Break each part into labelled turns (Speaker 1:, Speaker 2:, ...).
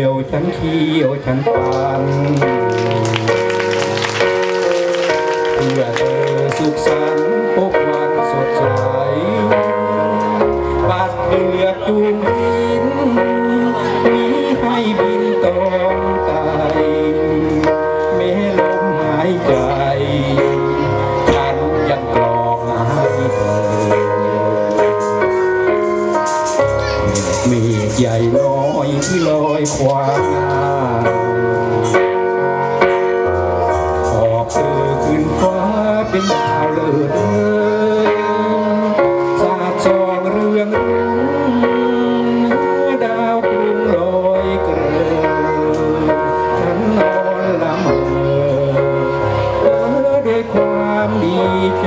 Speaker 1: ยวฉันเคี่ยวฉันปั่น มฆใหญ่น้อยที่ลอยควางหน้าขอบเธอขึ้นฟ้าเป็นดาวเลิศเอ่ยสาดสองเรืองรุ่งดาวกรุงลอยเกลือฉันนอนละเมอเออด้วยความดีใจ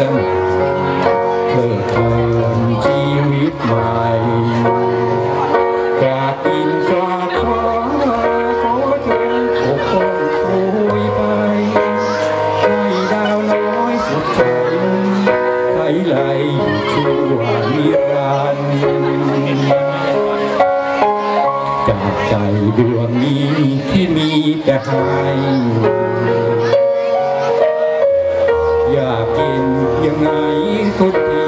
Speaker 1: เธอเทินชีวิตใหม่กราบอินกราบขอขอจงปกป้องโปรยไปให้ดาวน้อยสุดใจใครไหลชั่วนิรันดร์จากใจดวงนี้ที่มีแต่ให้อยากกินยังไงทุกที